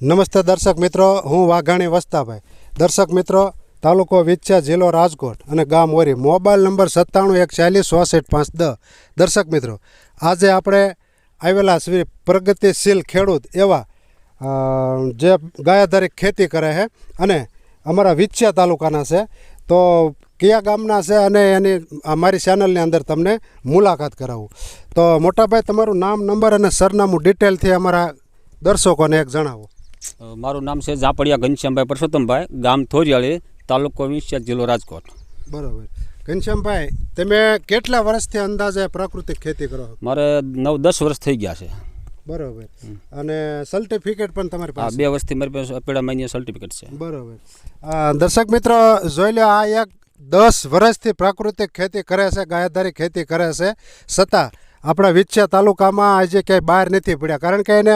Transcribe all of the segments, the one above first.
નમસ્તે દર્શક મિત્રો, હું વાઘાણી વસ્તાભાઈ. દર્શક મિત્રો, તાલુકો વિચ્છા જિલ્લો રાજકોટ અને ગામ ઓરી. મોબાઈલ નંબર સત્તાણું એક ચાલીસ ચોસઠ પાંચ દ દર્શક મિત્રો, આજે આપણે આવેલા શ્રી પ્રગતિશીલ ખેડૂત એવા જે ગાયાધારી ખેતી કરે છે અને અમારા વિચ્છા તાલુકાના છે, તો કયા ગામના છે અને એની અમારી ચેનલની અંદર તમને મુલાકાત કરાવું. તો મોટાભાઈ, તમારું નામ, નંબર અને સરનામું ડિટેલથી અમારા દર્શકોને એક જણાવો. મારું નામ છે ઝાપડિયા ઘનશ્યામભાઈ પરસોત્તમભાઈ ગામ થોરિયાળી તાલુકો વિંછિયા જિલ્લો રાજકોટ. બરોબર. ઘનશ્યામભાઈ તમે કેટલા વર્ષથી અંદાજે પ્રાકૃતિક ખેતી કરો મારે નવ દસ વર્ષ થઈ ગયા છે. બરોબર. અને સર્ટિફિકેટ પણ તમારી પાસે બે વર્ષથી મારી પાસે અપેડા મહિને સર્ટિફિકેટ છે. બરોબર. દર્શક મિત્રો જોઈ લો આ એક દસ વર્ષથી પ્રાકૃતિક ખેતી કરે છે ગાયધારી ખેતી કરે છે. છતાં આપણા વિચ્છા તાલુકામાં આજે ક્યાંય બહાર નથી પડ્યા. કારણ કે એને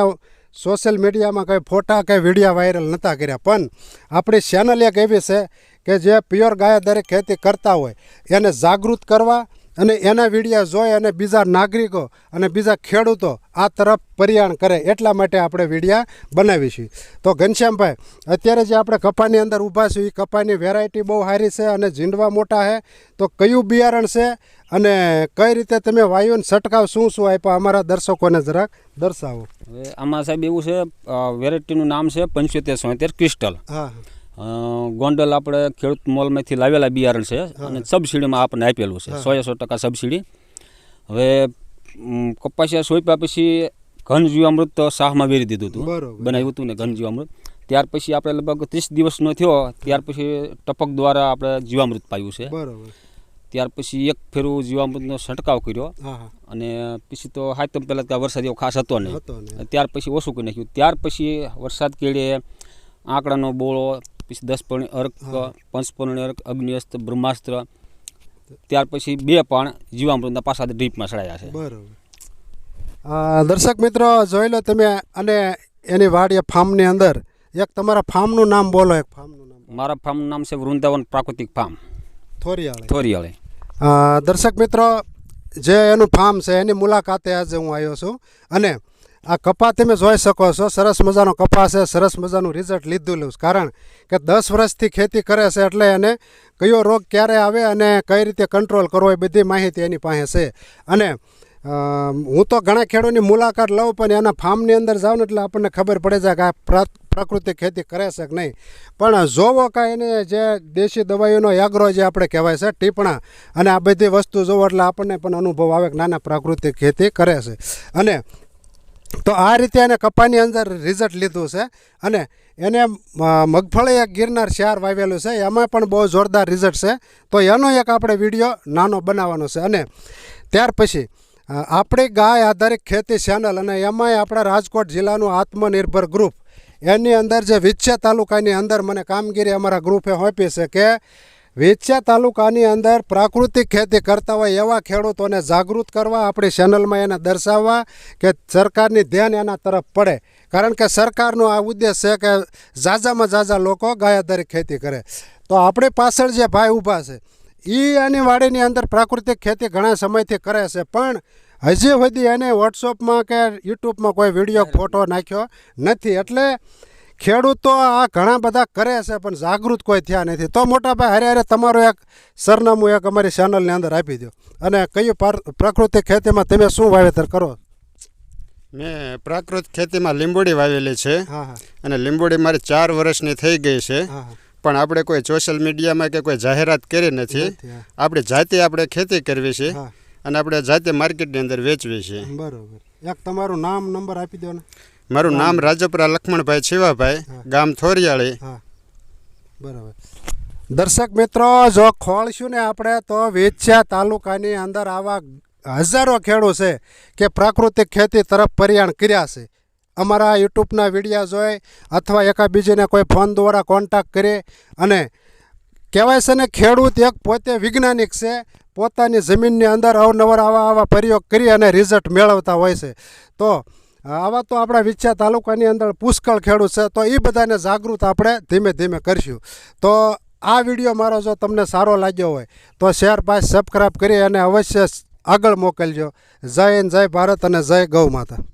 સોશિયલ મીડિયામાં કંઈ ફોટા કે વિડીયા વાયરલ નહોતા કર્યા. પણ આપણી ચેનલ એક એવી છે કે જે પ્યોર ગાયધારી ખેતી કરતા હોય. એને જાગૃત કરવા અને એના વિડીયા જોઈ અને બીજા નાગરિકો અને બીજા ખેડૂતો આ તરફ પરિયાણ કરે. એટલા માટે આપણે વિડીયા બનાવી છીએ તો ઘનશ્યામભાઈ, અત્યારે જે આપણે કપાની અંદર ઊભા છીએ એ કપાની વેરાયટી બહુ સારી છે અને ઝીંડવા મોટા છે. તો કયું બિયારણ છે? અને કઈ રીતે તમે વાયુને છંટકાવ શું શું આપ્યા અમારા દર્શકોને જરાક દર્શાવો. હવે આમાં સાહેબ એવું છે વેરાયટીનું નામ છે પંચોતેર સોતેર ક્રિસ્ટલ. હા. ગોંડલ આપણે ખેડૂત મોલમાંથી લાવેલા બિયારણ છે અને સબસિડીમાં આપણને આપેલું છે સો સો ટકા સબસિડી. હવે કપાસિયા સોંપ્યા પછી ઘન જીવામૃત શાહમાં વેરી દીધું હતું. બનાવ્યું હતું ને ઘન જીવામૃત ત્યાર પછી આપણે લગભગ ત્રીસ દિવસનો થયો ત્યાર પછી ટપક દ્વારા આપણે જીવામૃત પાયું છે. બરોબર. ત્યાર પછી એક ફેરું જીવામૃતનો છંટકાવ કર્યો. અને પછી તો હાથમ પહેલાં ત્યાં વરસાદ એવો ખાસ હતો નહીં. ત્યાર પછી ઓછું કરી નાખ્યું. ત્યાર પછી વરસાદ કેળે આંકડાનો બોળો પછી દસ પણ અર્ક પંચપર્ણ અર્ક અગ્નિઅસ્ત્ર બ્રહ્માસ્ત્ર ત્યાર પછી બે પણ જીવામૃતના પાછા ડ્રીપમાં ચડાયા છે. બરાબર. દર્શક મિત્રો જોઈ લો તમે અને એની વાડીએ ફાર્મની અંદર. એક તમારા ફાર્મનું નામ બોલો એક ફાર્મનું નામ. મારા ફાર્મનું નામ છે વૃંદાવન પ્રાકૃતિક ફાર્મ. થોરિયાળી. થોરિયાળી. દર્શક મિત્રો, જે એનું ફાર્મ છે, એની મુલાકાતે આજે હું આવ્યો છું. અને આ કપા તમે જોઈ શકો છો, સરસ મજાનો કપા છે, સરસ મજાનું રિઝલ્ટ લીધું લઉં કારણ કે દસ વર્ષથી ખેતી કરે છે એટલે એને કયો રોગ ક્યારે આવે અને કઈ રીતે કંટ્રોલ કરવો એ બધી માહિતી એની પાસે છે. અને હું તો ઘણા ખેડૂતની મુલાકાત લઉં, પણ એના ફાર્મની અંદર જાઉં ને એટલે આપણને ખબર પડે છે કે આ પ્રા- પ્રાકૃતિક ખેતી કરે છે કે નહીં. પણ જોવો કાંઈ એને જે દેશી દવાઈઓનો એગ્રો જે આપણે કહેવાય છે, ટીપણા અને આ બધી વસ્તુ જોવો એટલે આપણને પણ અનુભવ આવે કે નાના પ્રાકૃતિક ખેતી કરે છે. અને તો આ રીતે એને કપાની અંદર રિઝલ્ટ લીધું છે અને એને મગફળી એક ગિરનાર શિયાર વાવેલું છે, એમાં પણ બહુ જોરદાર રિઝલ્ટ છે. તો એનો એક આપણે વીડિયો નાનો બનાવવાનો છે અને ત્યાર પછી આપણી ગાય આધારિત ખેતી ચેનલ અને એમાંય આપણા રાજકોટ જિલ્લાનું આત્મનિર્ભર ગ્રુપ એની અંદર જે વિછ્યા તાલુકાની અંદર મને કામગીરી અમારા ગ્રુપે સોંપી છે કે વિછ્યા તાલુકાની અંદર પ્રાકૃતિક ખેતી કરતા હોય એવા ખેડૂતોને જાગૃત કરવા, આપણી ચેનલમાં એને દર્શાવવા કે સરકારની ધ્યાન એના તરફ પડે. કારણ કે સરકારનો આ ઉદ્દેશ છે કે ઝાઝામાં ઝાઝા લોકો ગાય આધારિત ખેતી કરે. તો આપણી પાછળ જે ભાઈ ઊભા છે એ આની વાડીની અંદર પ્રાકૃતિક ખેતી ઘણા સમયથી કરે છે પણ હજી સુધી એને વોટ્સઅપમાં કે યુટ્યુબમાં કોઈ વીડિયો ફોટો નાખ્યો નથી. એટલે ખેડૂતો આ ઘણા બધા કરે છે પણ જાગૃત કોઈ થયા નથી. તો મોટાભાઈ હરે હારે તમારું એક સરનામું એક અમારી ચેનલની અંદર આપી દો. અને કયું પાર- પ્રાકૃતિક ખેતીમાં તમે શું વાવેતર કરો? મેં પ્રાકૃતિક ખેતીમાં લીંબોડી વાવેલી છે. હા હા. અને લીંબોડી મારી ચાર વર્ષની થઈ ગઈ છે. પણ આપણે કોઈ સોશિયલ મીડિયામાં કે કોઈ જાહેરાત કરી નથી. આપણે જાતે આપણે ખેતી કરવી છે અને આપણે જાતે માર્કેટની અંદર વેચવી છે. બરોબર. એક તમારું નામ નંબર આપી દો ને. મારું નામ રાજપરા લક્ષ્મણભાઈ છેવાભાઈ ગામ થોરિયાળી. બરાબર. દર્શક મિત્રો જો ખોળશું ને આપણે તો વેચ્યા તાલુકાની અંદર આવા હજારો ખેડૂત છે કે પ્રાકૃતિક ખેતી તરફ પરિયાણ કર્યા છે. અમારા યુટ્યુબના વિડીયા જોઈ અથવા એકાબીજીને કોઈ ફોન દ્વારા કોન્ટેક્ટ કરી અને કહેવાય છે ને, ખેડૂત એક પોતે વૈજ્ઞાનિક છે, પોતાની જમીનની અંદર અવનવર આવા આવા પ્રયોગ કરી અને રિઝલ્ટ મેળવતા હોય છે. તો, આવા તો આપણા વિછ્યા તાલુકાની અંદર પુષ્કળ ખેડૂત છે, તો એ બધાને જાગૃત આપણે ધીમે ધીમે કરશું. તો, આ વીડિયો મારો જો તમને સારો લાગ્યો હોય, તો શેર પાસ સબસ્ક્રાઈબ કરી અને અવશ્ય આગળ મોકલજો. જય હિન્દ, જય ભારત અને જય ગૌ માતા.